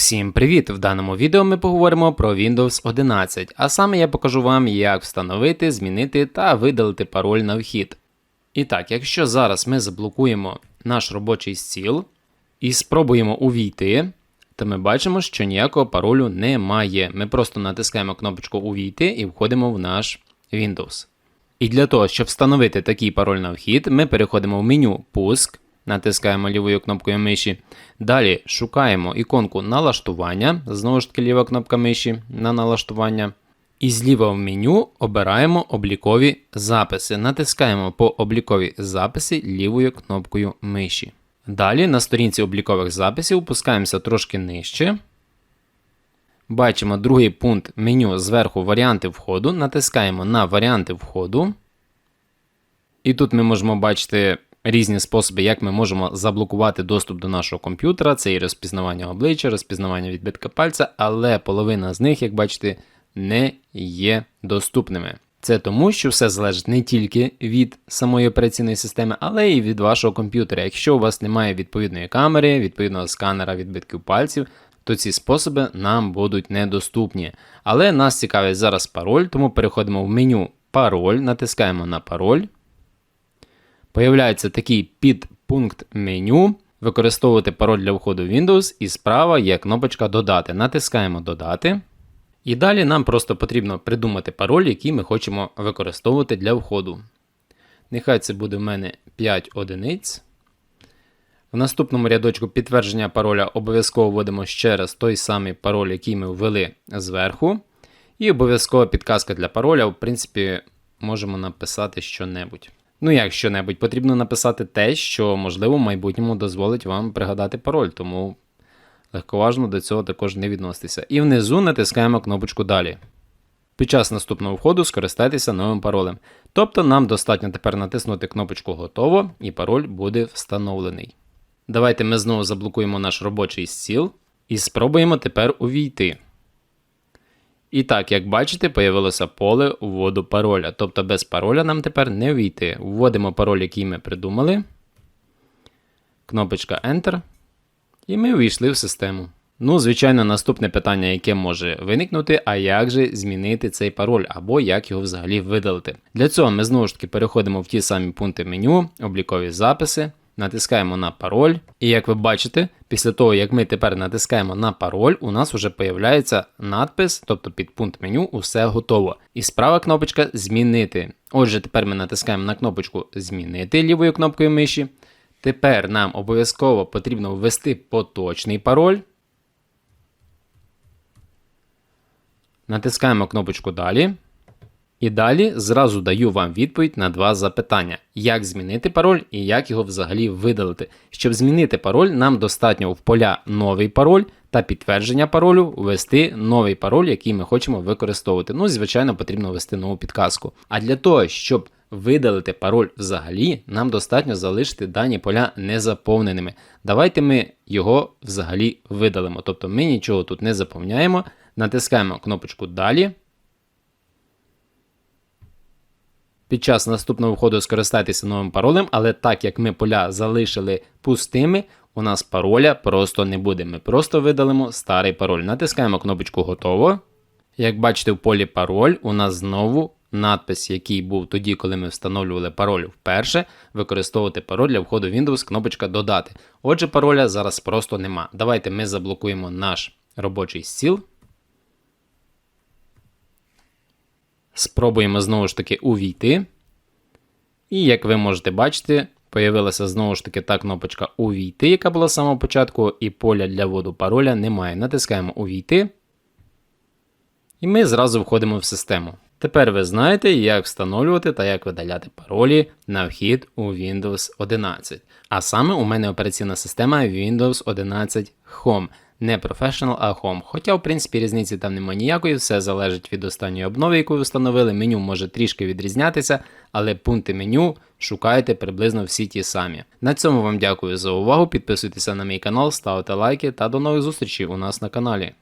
Всім привіт! В даному відео ми поговоримо про Windows 11, а саме я покажу вам, як встановити, змінити та видалити пароль на вхід. І так, якщо зараз ми заблокуємо наш робочий стіл і спробуємо увійти, то ми бачимо, що ніякого паролю немає. Ми просто натискаємо кнопочку Увійти і входимо в наш Windows. І для того, щоб встановити такий пароль на вхід, ми переходимо в меню Пуск, натискаємо лівою кнопкою миші. Далі шукаємо іконку налаштування, знову ж таки ліва кнопка миші на налаштування. І зліва в меню обираємо облікові записи. Натискаємо по облікові записи лівою кнопкою миші. Далі на сторінці облікових записів опускаємося трошки нижче. Бачимо другий пункт меню зверху варіанти входу. Натискаємо на варіанти входу. І тут ми можемо бачити різні способи, як ми можемо заблокувати доступ до нашого комп'ютера. Це і розпізнавання обличчя, розпізнавання відбитка пальця, але половина з них, як бачите, не є доступними. Це тому, що все залежить не тільки від самої операційної системи, але й від вашого комп'ютера. Якщо у вас немає відповідної камери, відповідного сканера відбитків пальців, то ці способи нам будуть недоступні. Але нас цікавить зараз пароль, тому переходимо в меню пароль, натискаємо на пароль. Появляється такий підпункт меню. Використовувати пароль для входу в Windows, і справа є кнопочка Додати. Натискаємо Додати. І далі нам просто потрібно придумати пароль, який ми хочемо використовувати для входу. Нехай це буде в мене 5 одиниць. В наступному рядочку підтвердження пароля обов'язково вводимо ще раз той самий пароль, який ми ввели зверху. І обов'язкова підказка для пароля, в принципі, можемо написати що-небудь. Ну, як що-небудь, потрібно написати те, що, можливо, в майбутньому дозволить вам пригадати пароль, тому легковажно до цього також не відноситися. І внизу натискаємо кнопочку Далі. Під час наступного входу скористайтеся новим паролем. Тобто нам достатньо тепер натиснути кнопочку Готово і пароль буде встановлений. Давайте ми знову заблокуємо наш робочий стіл і спробуємо тепер увійти. І так, як бачите, появилося поле вводу пароля. Тобто без пароля нам тепер не ввійти. Вводимо пароль, який ми придумали. Кнопочка Enter. І ми увійшли в систему. Ну, звичайно, наступне питання, яке може виникнути, а як же змінити цей пароль, або як його взагалі видалити. Для цього ми знову ж таки переходимо в ті самі пункти меню, облікові записи, натискаємо на пароль. І як ви бачите, після того, як ми тепер натискаємо на пароль, у нас вже появляється надпис, тобто під пункт меню Усе готово. І справа кнопочка Змінити. Отже, тепер ми натискаємо на кнопочку Змінити лівою кнопкою миші. Тепер нам обов'язково потрібно ввести поточний пароль. Натискаємо кнопочку Далі. І далі зразу даю вам відповідь на два запитання: як змінити пароль і як його взагалі видалити. Щоб змінити пароль, нам достатньо в поля новий пароль та підтвердження паролю ввести новий пароль, який ми хочемо використовувати. Ну, звичайно, потрібно ввести нову підказку. А для того, щоб видалити пароль взагалі, нам достатньо залишити дані поля незаповненими. Давайте ми його взагалі видалимо. Тобто ми нічого тут не заповняємо, натискаємо кнопочку Далі. Під час наступного входу скористайтеся новим паролем, але так як ми поля залишили пустими, у нас пароля просто не буде. Ми просто видалимо старий пароль. Натискаємо кнопочку Готово. Як бачите, в полі пароль у нас знову надпис, який був тоді, коли ми встановлювали пароль вперше, використовувати пароль для входу Windows, кнопочка Додати. Отже, пароля зараз просто нема. Давайте ми заблокуємо наш робочий стіл. Спробуємо знову ж таки увійти. І як ви можете бачити, появилася знову ж таки та кнопочка Увійти, яка була з самого початку, і поля для вводу пароля немає. Натискаємо Увійти. І ми зразу входимо в систему. Тепер ви знаєте, як встановлювати та як видаляти паролі на вхід у Windows 11. А саме у мене операційна система Windows 11 Home не Professional, а Home. Хоча, в принципі, різниці там немає ніякої, все залежить від останньої обнови, яку ви встановили. Меню може трішки відрізнятися, але пункти меню шукайте приблизно всі ті самі. На цьому вам дякую за увагу. Підписуйтеся на мій канал, ставте лайки та до нових зустрічей у нас на каналі.